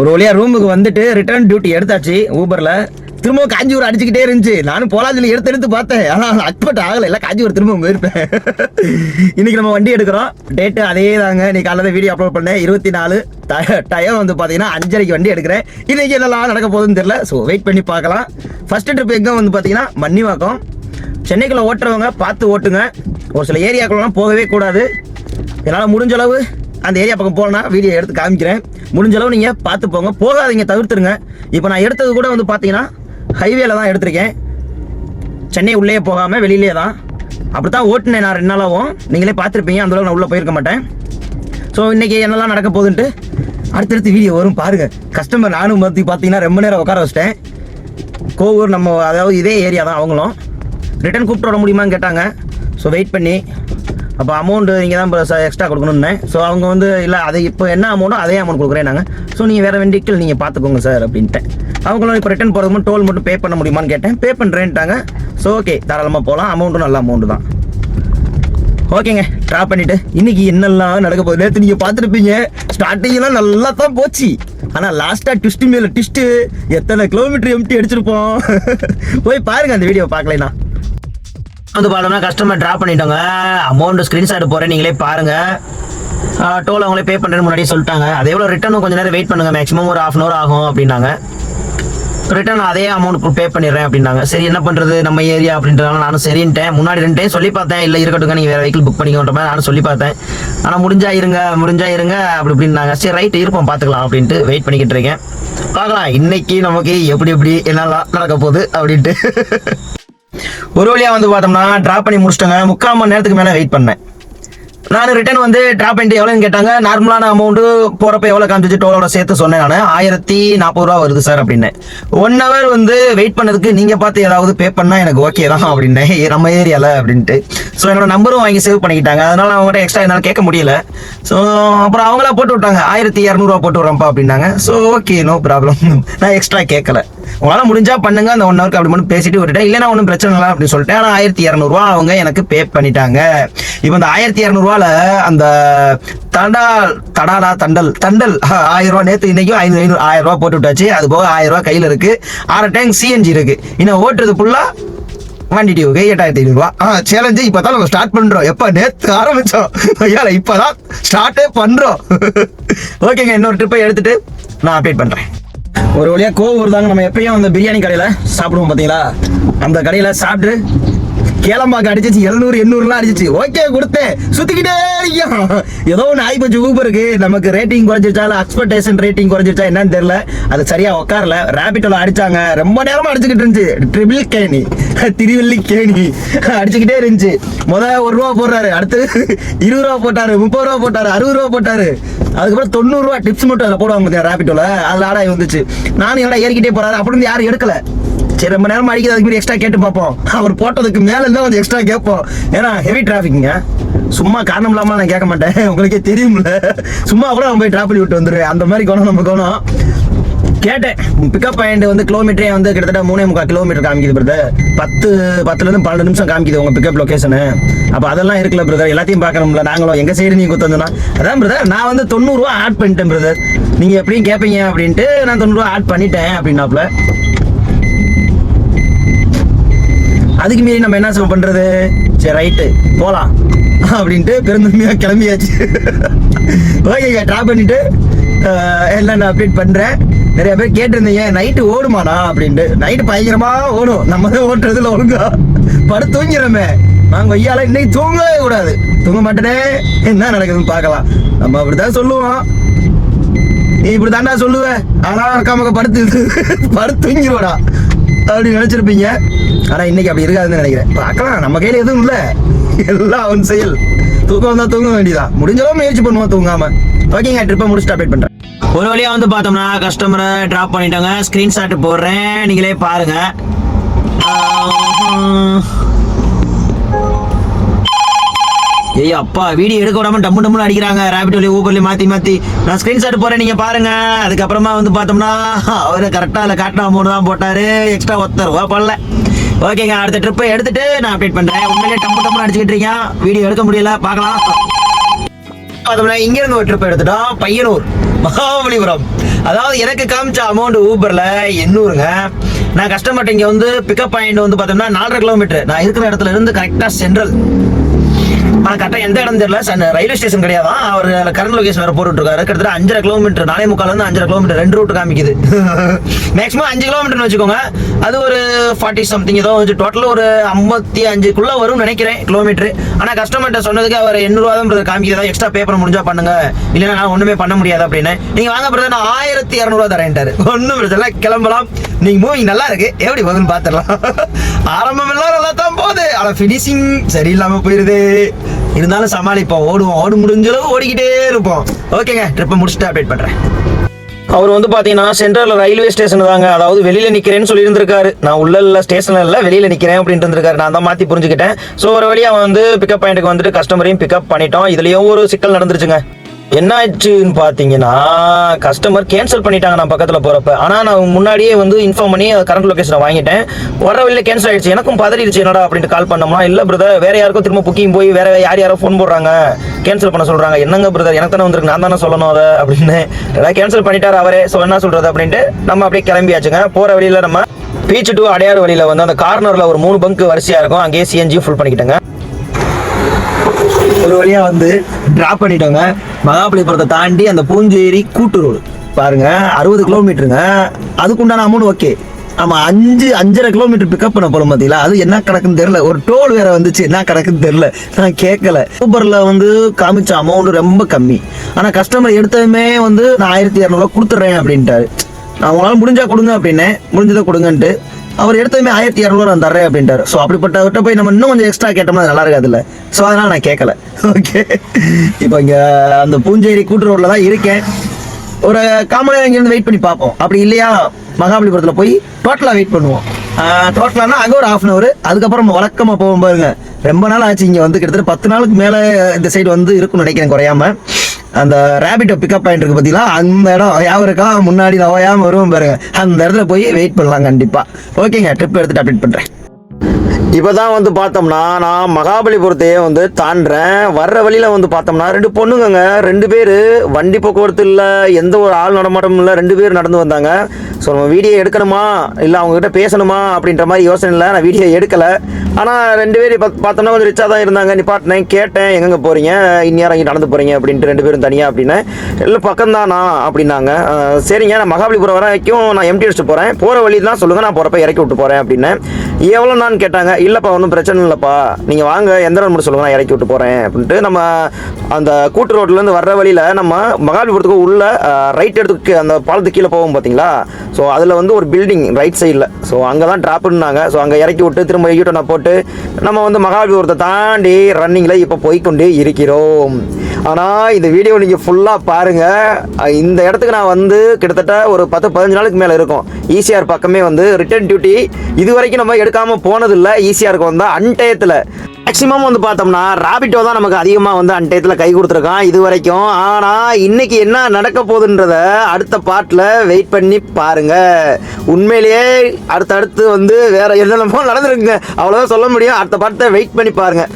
ஒரு வழியா ரூமுக்கு வந்துட்டு ரிட்டர்ன் டியூட்டி எடுத்தாச்சு ஊபர்ல. திரும்ப காஞ்சிபுரம் அடிச்சுக்கிட்டே இருந்துச்சு. நானும் போலாம் எடுத்து எடுத்து பார்த்தேன். ஆனால் அக்பட் ஆகலை. இல்லை காஞ்சிபுரம் திரும்ப போயிருப்பேன். இன்னைக்கு நம்ம வண்டி எடுக்கிறோம். டேட்டு அதே தாங்க நீ காலையில் வீடியோ அப்லோட் பண்ணேன். இருபத்தி நாலு டயம் வந்து பார்த்தீங்கன்னா அஞ்சரைக்கு வண்டி எடுக்கிறேன். இன்னைக்கு என்னெல்லாம் நடக்க போகுதுன்னு தெரியல. ஸோ வெயிட் பண்ணி பார்க்கலாம். ஃபர்ஸ்ட் ட்ரிப் எங்கே வந்து பார்த்தீங்கன்னா மன்னிவாக்கம். சென்னைக்குள்ளே ஓட்டுறவங்க பார்த்து ஓட்டுங்க. ஒரு சில ஏரியாக்குள்ளலாம் போகவே கூடாது. என்னால் முடிஞ்ச அளவு அந்த ஏரியா பக்கம் போகலன்னா வீடியோ எடுத்து காமிக்கிறேன். முடிஞ்ச அளவு நீங்கள் பார்த்து போங்க. போகாதீங்க தவிர்த்துருங்க. இப்போ நான் எடுத்தது கூட வந்து பார்த்தீங்கன்னா ஹைவேல தான் எடுத்திருக்கேன். சென்னை உள்ளே போகாமல் வெளியிலே தான். அப்படி தான் ஓட்டினேன் நான் ரெண்டு நாளாகவும் நீங்களே பார்த்துருப்பீங்க. அந்த அளவுக்கு நான் உள்ளே போயிருக்க மாட்டேன். ஸோ இன்றைக்கி என்னெல்லாம் நடக்க போகுதுன்ட்டு அடுத்தடுத்து வீடியோ வரும். பாருங்க. கஸ்டமர் நானும் பற்றி பார்த்தீங்கன்னா ரொம்ப நேரம் உட்கார வச்சிட்டேன். கோவூர் நம்ம அதாவது இதே ஏரியா தான் அவங்களும். ரிட்டன் கூப்பிட்டு வர முடியுமான்னு கேட்டாங்க. ஸோ வெயிட் பண்ணி அப்போ அமௌண்ட் நீங்கள் தான் எக்ஸ்ட்ரா கொடுக்கணுன்னு ஸோ அவங்க வந்து இல்லை அதை இப்போ என்ன அமௌண்ட்டோ அதே அமௌண்ட் கொடுக்குறேன் நாங்கள் ஸோ நீங்கள் வேறு வெண்டிக்கல் நீங்கள் பார்த்துக்கோங்க சார் அப்படின்ட்டேன். அவங்களும் இப்போ ரிட்டர்ன் போகிறது மட்டும் டோல் மட்டும் பே பண்ண முடியுமான்னு கேட்டேன். பே பண்ணுறேன்ட்டாங்க ஸோ ஓகே தாராளமாக போகலாம் அமௌண்ட்டும் நல்ல அமௌண்ட்டு தான். ஓகேங்க ட்ராப் பண்ணிட்டு. இன்னைக்கு என்னெல்லாம் நடக்க போகுது நேற்று நீங்கள் பார்த்துருப்பீங்க. ஸ்டார்டிங்லாம் நல்லா தான் போச்சு. ஆனால் லாஸ்ட்டாக ட்விஸ்ட்டு மேலே ட்விஸ்ட்டு எத்தனை கிலோமீட்டர் எம்டி அடிச்சிருப்போம். போய் பாருங்க அந்த வீடியோ பார்க்கலைனா வந்து பார்த்தோம்னா கஸ்டமர் ட்ராப் பண்ணிட்டோங்க. அமௌண்ட் ஸ்க்ரீன்ஷாட் போகிறேன் நீங்களே பாருங்க. டோல் அவங்களே பே பண்ணுறேன்னு முன்னாடியே சொல்லிட்டாங்க. அதே எவ்வளோ ரிட்டர்னும் கொஞ்சம் நேரம் வெயிட் பண்ணுங்க. மேக்ஸிமம் ஒரு ஹாஃப் அன் ஹவர் ஆகும் அப்படின்னாங்க. ரிட்டர்ன் அதே அமௌண்ட் பே பண்ணிடுறேன் அப்படின்னாங்க. சரி என்ன பண்றது? நம்ம ஏரியா அப்படின்றதால நானும் சரின்ட்டேன். முன்னாடி ரெண்டு டைம் சொல்லி பார்த்தேன். இல்லை இருக்கட்டுங்க நீங்கள் வேற வெஹிக்கிள் புக் பண்ணிக்கோன்ற மாதிரி நானும் சொல்லி பார்த்தேன். ஆனால் முடிஞ்சா இருங்க முடிஞ்சா இருங்க அப்படி இப்படின்னாங்க. சரி ரைட் இருப்போம் பார்த்துக்கலாம் அப்படின்ட்டு வெயிட் பண்ணிக்கிட்டு இருக்கேன். பார்க்கலாம் இன்னைக்கு நமக்கு எப்படி எப்படி என்னெல்லாம் நடக்க போகுது அப்படின்ட்டு. ஒரு வழியாக வந்து பார்த்தோம்னா ட்ராப் பண்ணி முடிச்சிட்டோங்க. முக்கால் மணி நேரத்துக்கு மேலே வெயிட் பண்ணேன். நான் ரிட்டர்ன் வந்து ட்ராப் பண்ணிட்டு எவ்வளோன்னு கேட்டாங்க. நார்மலான அமௌண்ட்டு போகிறப்ப எவ்வளோ காமிச்சிச்சு டோலோட சேர்த்து சொன்னேன் நான். ஆயிரத்தி நாற்பது ரூபா வருது சார் அப்படின்னு. ஒன் ஹவர் வந்து வெயிட் பண்ணதுக்கு நீங்கள் பார்த்து ஏதாவது பே பண்ணால் எனக்கு ஓகே தான் அப்படின்னேன். நம்ம ஏரியாவில் அப்படின்ட்டு. ஸோ என்னோட நம்பரும் வாங்கி சேவ் பண்ணிக்கிட்டாங்க. அதனால் அவங்ககிட்ட எக்ஸ்ட்ரா என்னால் கேட்க முடியல. ஸோ அப்புறம் அவங்களா போட்டு விட்டாங்க. ஆயிரத்தி இரநூறுவா போட்டு விட்றப்பா அப்படின்னாங்க. ஸோ ஓகே நோ ப்ராப்ளம் நான் எக்ஸ்ட்ரா கேட்கல. உங்களால் முடிஞ்சா பண்ணுங்க அந்த ஒன் ஹவருக்கு அப்படி மட்டும் பேசிட்டு விட்டுட்டேன். இல்லைனா ஒன்றும் பிரச்சனை இல்லை அப்படின்னு சொல்லிட்டேன் ஆனால் ஆயிரத்தி இரநூறுவா அவங்க எனக்கு பே பண்ணிட்டாங்க. இப்போ இந்த ஆயிரத்தி இரநூறுவால அந்த தடா தடாடா தண்டல் தண்டல் ஆயிரம் ரூபா நேற்று இன்னைக்கும் ஐநூறு ஐநூறு ஆயிரம் ரூபா போட்டு விட்டாச்சு. அது போக ஆயிரம் ரூபா கையில் இருக்கு. ஆறு டேங்க் சிஎன்ஜி இருக்கு. இன்னும் ஓட்டுறது ஃபுல்லா வண்டி டியூக்கு எட்டாயிரத்தி ஐநூறுவா ஆ சேலஞ்சு இப்போ தான் நம்ம ஸ்டார்ட் பண்ணுறோம் எப்போ? நேற்று ஆரம்பித்தோம் ஐயா இப்போ தான் ஸ்டார்ட்டே பண்ணுறோம் ஓகேங்க இன்னொரு ட்ரிப்பை எடுத்துட்டு நான் அப்டேட் பண்ணுறேன் ஒரு வழியா கோவம் வருதாங்க நம்ம எப்பயும் அந்த பிரியாணி கடையில சாப்பிடுவோம் பாத்தீங்களா? அந்த கடையில சாப்பிட்டு கேளம்பாக்கு அடிச்சிச்சு எழுநூறு எண்ணூறுலாம் அடிச்சிச்சு. ஓகே கொடுத்தேன். சுத்திக்கிட்டே இருக்கோம் ஏதோ ஒன்று ஆகி போச்சு ஊபருக்கு நமக்கு ரேட்டிங் குறைஞ்சிருச்சா இல்லை எக்ஸ்பெக்டேஷன் ரேட்டிங் குறைஞ்சிருச்சா என்னன்னு தெரியல. அது சரியா உட்காரல ரேபிட்டோல அடிச்சாங்க. ரொம்ப நேரமா அடிச்சுக்கிட்டு இருந்துச்சு. ட்ரிபிள் கேணி. திருவள்ளி கேணி. அடிச்சுக்கிட்டே இருந்துச்சு. முத ஒரு ரூபா போடுறாரு. அடுத்து இருபது ரூபா போட்டாரு முப்பது ரூபா போட்டாரு அறுபது ரூபா போட்டாரு. அதுக்கப்புறம் தொண்ணூறு ரூபா டிப்ஸ் மட்டும் அதில் போடுவாங்க ராபிட்டோல ரேபிட்டோல அதில் ஆடாய் வந்துச்சு. நானும் என்னடா ஏறிக்கிட்டே போறாரு? அப்படி யாரும் எடுக்கல. சரி ரொம்ப நேரம் அடிக்கிறது அதுக்கு எக்ஸ்ட்ரா கேட்டு பார்ப்போம். அவர் போட்டதுக்கு மேலே இருந்தால் கொஞ்சம் எக்ஸ்ட்ரா கேட்போம். ஏன்னா ஹெவி டிராஃபிக்ங்க சும்மா காரணம் இல்லாமல் நான் கேட்க மாட்டேன். உங்களுக்கே தெரியும்ல. சும்மா கூட அவன் போய் டிராப் பண்ணி விட்டு வந்துடுவேன் அந்த மாதிரி குணம் நம்ம குணம். கேட்டேன். பிக்கப் பாயிண்ட் வந்து கிலோமீட்டரே வந்து கிட்டத்தட்ட மூணே முக்கால் கிலோமீட்டர் காமிக்குது பிரதர் பத்து பத்துலேருந்து பன்னெண்டு நிமிஷம் காமிக்குது உங்கள் பிக்கப் லொக்கேஷனு அப்போ அதெல்லாம் இருக்குல்ல பிரதர் எல்லாத்தையும் பார்க்கணும்ல. நாங்களும் எங்கள் சைடு நீங்கள் குத்தந்தனா அதான் பிரதர் நான் வந்து தொண்ணூறுரூவா ஆட் பண்ணிட்டேன் பிரதர் நீங்கள் எப்படியும் கேட்பீங்க அப்படின்ட்டு நான் தொண்ணூறுரூவா ஆட் பண்ணிட்டேன் அப்படின்னாப்புல அதுக்கு மீறி நம்ம என்ன சார் பண்றது? சரி ரைட்டு போகலாம் அப்படின்ட்டு பெருந்தன்மையா கிளம்பியாச்சு. ஓகேங்க ட்ராப் பண்ணிட்டு எல்லாம் நான் அப்டேட் பண்றேன். நிறைய பேர் கேட்டிருந்தீங்க நைட்டு ஓடுமாண்ணா அப்படின்ட்டு. நைட்டு பயங்கரமா ஓடும். நம்ம தான் ஓட்டுறதுல ஒழுங்கா. படு தூங்கிறோமே நாங்க ஐயால இன்னைக்கு தூங்கவே கூடாது. தூங்க மாட்டேனே. என்ன நடக்குதுன்னு பார்க்கலாம். நம்ம அப்படிதான் சொல்லுவோம். நீ இப்படி தாண்டா சொல்லுவ. ஆனா இருக்காம படுத்து படுத்து அப்படி நினைச்சிருப்பீங்க. ஆனால் இன்னைக்கு அப்படி இருக்காதுன்னு நினைக்கிறேன். பார்க்கலாம். நம்ம கையில் எதுவும் இல்லை. எல்லாம் அவன் செயல். தூக்கம் வந்தால் தூங்க வேண்டியதான் முடிஞ்சளவு முயற்சி பண்ணுவோம் தூங்காம. ஓகேங்க ட்ரிப்பை முடிச்சுட்டு அப்டேட் பண்ணுறேன் ஒரு வழியாக வந்து பார்த்தோம்னா கஸ்டமரை ட்ராப் பண்ணிட்டாங்க ஸ்க்ரீன்ஷாட் போடுறேன். நீங்களே பாருங்கள் ஏய் அப்பா வீடியோ எடுக்க விடாம டம்மு டம்முன்னு அடிக்கிறாங்க. ரேபிட்டோலி ஊபர்லி மாத்தி மாத்தி. நான் ஸ்கிரீன்ஷாட் போறேன் நீங்க பாருங்க. அதுக்கப்புறமா வந்து பார்த்தோம்னா அவரு கரெக்டா அதுல காட்டின அமௌண்ட் தான் போட்டாரு. எக்ஸ்ட்ரா ஒத்த ரூபா பண்ணல ஓகேங்க அடுத்த ட்ரிப்பை எடுத்துட்டு நான் அப்டேட் பண்றேன். உண்மையிலே டம்மு டம்முன்னு அடிச்சுக்கிட்டு இருக்கேன். வீடியோ எடுக்க முடியல பார்க்கலாம். பார்த்தோம்னா இங்க இருந்து ஒரு ட்ரிப் எடுத்துட்டோம். பையனூர் மகாபலிபுரம். அதாவது எனக்கு காமிச்ச அமௌண்ட் ஊபர்ல எண்ணூறுங்க. நான் கஸ்டமர்ட்ட இங்க வந்து பிக்கப் பாயிண்ட் வந்து பார்த்தோம்னா நாலரை கிலோமீட்டர் நான் இருக்கிற இடத்துல இருந்து கரெக்டா சென்ட்ரல் ஆனால் கரெக்டாக எந்த இடம் தெரியல. ரயில்வே ஸ்டேஷன் கிடையாது? அவர் கரண்ட் லொகேஷன் வேறு போட்டு இருக்காரு கிட்டத்தட்ட அஞ்சரை கிலோமீட்டர் நாலே முக்கால் இருந்து அஞ்சரை கிலோமீட்டர் ரெண்டு ரூட் காமிக்குது. மேக்ஸிமம் அஞ்சு கிலோமீட்டர்னு வச்சுக்கோங்க. அது ஒரு ஃபார்ட்டி சம்திங் ஏதோ வந்து டோட்டலாக ஒரு ஐம்பத்தி அஞ்சுக்குள்ள வரும்னு நினைக்கிறேன் கிலோமீட்டர் ஆனால் கஸ்டமர்கிட்ட சொன்னதுக்கு அவர் எண்ணூறுவா தான் ஏதாவது எக்ஸ்ட்ரா பே பண்ண முடிஞ்சா பண்ணுங்க. இல்லைன்னா நான் ஒன்றுமே பண்ண முடியாது அப்படின்னு. நீங்கள் வாங்க பிரதர் நான் ஆயிரத்தி இரநூறுவா தரேன்ட்டார். ஒன்றும் பிரச்சனை கிளம்பலாம். நீங்கள் மூவிங் நல்லா இருக்கு. எப்படி போகுதுன்னு பார்த்துடலாம் ஆரம்பம் எல்லாம் நல்லா தான் போகுது. ஆனால் ஃபினிஷிங் சரியில்லாமல் போயிருது. இருந்தாலும் சமாளிப்போம். ஓடுவோம். ஓடு முடிஞ்ச அளவு ஓடிக்கிட்டே இருப்போம். ஓகேங்க ட்ரிப்பை முடிச்சுட்டு அப்டேட் பண்ணுறேன் அவர் வந்து பாத்தீங்கன்னா சென்ட்ரல் ரயில்வே ஸ்டேஷன் தாங்க. அதாவது வெளியில நிக்கிறேன்னு சொல்லி இருந்திருக்காரு நான் உள்ள இல்ல ஸ்டேஷன்ல இல்ல வெளியில நிக்கிறேன் அப்படின்ட்டு இருந்திருக்காரு. நான் தான் மாத்தி புரிஞ்சுக்கிட்டேன். ஸோ ஒரு வழியா வந்து பிக்கப் பாயிண்ட்டுக்கு வந்துட்டு கஸ்டமரையும் பிக்கப் பண்ணிட்டோம். இதுலயும் ஒரு சிக்கல் நடந்துருச்சுங்க. என்ன ஆயிடுச்சுன்னு பார்த்தீங்கன்னா கஸ்டமர் கேன்சல் பண்ணிட்டாங்க நான் பக்கத்தில் போகிறப்ப ஆனால் நான் முன்னாடியே வந்து இன்ஃபார்ம் பண்ணி கரண்ட் லொகேஷனை வாங்கிட்டேன். வர வழியில் கேன்சல் ஆயிடுச்சு. எனக்கும் பதறிடுச்சு. என்னடா அப்படின்ட்டு கால் பண்ணோம்னா இல்லை பிரதர் வேற யாருக்கும் திரும்ப புக்கிங் போய் வேற யார் யாரோ ஃபோன் போடுறாங்க. கேன்சல் பண்ண சொல்கிறாங்க என்னங்க பிரதர் எனக்கு தானே வந்திருக்கு. நான் தானே சொல்லணும் அதை? அப்படின்னு. ஏதாவது கேன்சல் பண்ணிட்டார் அவரே. ஸோ என்ன சொல்கிறது அப்படின்ட்டு நம்ம அப்படியே கிளம்பியாச்சுங்க. போகிற வழியில் நம்ம பீச் டூ அடையாறு வழியில் வந்து அந்த கார்னரில் ஒரு மூணு பங்க் வரிசையாக இருக்கும். அங்கேயே சிஎன்ஜி ஃபுல் பண்ணிக்கிட்டேங்க. ஒரு வழியா வந்து டிராப் பண்ணிட்டோங்க. மகாபலிபுரத்தை தாண்டி அந்த பூஞ்சேரி கூட்டு ரோடு பாருங்க அறுபது கிலோமீட்டருங்க அதுக்குண்டான அமௌண்ட் ஓகே ஆமாம் அஞ்சு அஞ்சரை கிலோமீட்டர் பிக்கப் பண்ண போகிறோம் பார்த்தீங்களா அது என்ன கிடக்குன்னு தெரில ஒரு டோல் வேற வந்துச்சு. என்ன கிடக்குன்னு தெரில நான் கேட்கல ஊபரில் வந்து காமிச்ச அமௌண்ட் ரொம்ப கம்மி. ஆனால் கஸ்டமர் எடுத்ததுமே வந்து நான் ஆயிரத்தி இரநூறுவா கொடுத்துட்றேன் அப்படின்ட்டாரு. நான் உங்களால் முடிஞ்சால் கொடுங்க அப்படின்னேன். முடிஞ்சதை கொடுங்கன்ட்டு அவர் எடுத்ததுமே ஆயிரத்தி இரநூறுவா நான் தர்றேன் அப்படின்ட்டாரு. ஸோ அப்படிப்பட்டவர்கிட்ட போய் நம்ம இன்னும் கொஞ்சம் எக்ஸ்ட்ரா கேட்டோம்னா நல்லா நல்லா இருக்காதுல்ல ஸோ அதனால் நான் கேட்கல ஓகே இப்போ இங்கே அந்த பூஞ்சேரி கூட்டு ரோட்ல தான் இருக்கேன். ஒரு காமன் நேரம் இங்கேருந்து வெயிட் பண்ணி பார்ப்போம். அப்படி இல்லையா மகாபலிபுரத்தில் போய் டோட்டலாக வெயிட் பண்ணுவோம். டோட்டலானா அங்கே ஒரு ஹாஃப் அன் அவர் அதுக்கப்புறம் நம்ம வழக்கமாக போவோம் பாருங்க. ரொம்ப நாள் ஆச்சு இங்கே வந்து கிட்டத்தட்ட பத்து நாளுக்கு மேலே இந்த சைடு வந்து இருக்கும்னு நினைக்கிறேன் குறையாம. அந்த ரேபிட்டோ பிக்கப் பாயிண்ட் இருக்கு பார்த்தீங்களா அந்த இடம் யாவருக்கா முன்னாடி நான் வருவோம் பாருங்க. அந்த இடத்துல போய் வெயிட் பண்ணலாம் கண்டிப்பாக ஓகேங்க ட்ரிப் எடுத்துட்டு அப்டேட் பண்ணுறேன் இப்போ தான் வந்து பார்த்தோம்னா நான் மகாபலிபுரத்தையே வந்து தாண்டுறேன். வர்ற வழியில வந்து பார்த்தோம்னா ரெண்டு பொண்ணுங்கங்க. ரெண்டு பேர் வண்டி போக்குவரத்து இல்லை எந்த ஒரு ஆள் நடமாட்டமும் இல்லை ரெண்டு பேர் நடந்து வந்தாங்க. ஸோ நம்ம வீடியோ எடுக்கணுமா? இல்லை அவங்ககிட்ட பேசணுமா? அப்படின்ற மாதிரி யோசனை இல்லை. நான் வீடியோ எடுக்கலை. ஆனால் ரெண்டு பேர் இப்போ பார்த்தோம்னா கொஞ்சம் ரிச்சாக தான் இருந்தாங்க. நிப்பாட்டினேன் கேட்டேன் எங்கெங்க போகிறீங்க இந்நேரம் இங்கே நடந்து போகிறீங்க அப்படின்ட்டு ரெண்டு பேரும் தனியாக அப்படின்னு. இல்லை பக்கம்தானா அப்படின்னாங்க. சரிங்க நான் மகாபலிபுரம் வரைக்கும் நான் எம்டி அடிச்சுட்டு போகிறேன் போகிற வழி தான் சொல்லுங்கள் நான் போகிறப்ப இறக்கி விட்டு போகிறேன் அப்படின்னு. எவ்வளோண்ணான்னு கேட்டாங்க இல்லைப்பா ஒன்றும் பிரச்சனை இல்லைப்பா. நீங்கள் வாங்க எந்த இடம் மட்டும் சொல்லுங்கள் நான் இறக்கி விட்டு போகிறேன் அப்படின்ட்டு நம்ம அந்த கூட்டு ரோட்லேருந்து வர்ற வழியில் நம்ம மகாபலிபுரத்துக்கு உள்ள ரைட் எடுத்துக்கு அந்த பாலத்துக்கு கீழே போவோம் பார்த்தீங்களா ஸோ அதில் வந்து ஒரு பில்டிங் ரைட் சைடில் ஸோ அங்கே தான் ட்ராப்புன்னாங்க ஸோ அங்கே இறக்கி விட்டு திரும்ப யூட்டனை போட்டு நம்ம வந்து மகாபலிபுரத்தை தாண்டி ரன்னிங்கில் இப்போ போய்கொண்டே இருக்கிறோம். ஆனால் இந்த வீடியோ நீங்கள் ஃபுல்லாக பாருங்கள் இந்த இடத்துக்கு நான் வந்து கிட்டத்தட்ட ஒரு பத்து பதினஞ்சு நாளுக்கு மேலே இருக்கும். ஈசிஆர் பக்கமே வந்து ரிட்டர்ன் டியூட்டி இது வரைக்கும் நம்ம எடுக்காமல் போனதில்லை. ஈசிஆருக்கு வந்தால் அன்டயத்தில். மேக்ஸிமம் வந்து பார்த்தோம்னா ராபிட்டோ தான் நமக்கு அதிகமாக வந்து அன்டயத்தில் கை கொடுத்துருக்கான் இது வரைக்கும். ஆனால் இன்னைக்கு என்ன நடக்க போகுதுன்றத அடுத்த பாட்டில் வெயிட் பண்ணி பாருங்கள் உண்மையிலேயே அடுத்தடுத்து வந்து வேறு என்னென்னமோ நடந்துருக்குங்க. அவ்வளோதான் சொல்ல முடியும். அடுத்த பாட்டை வெயிட் பண்ணி பாருங்கள்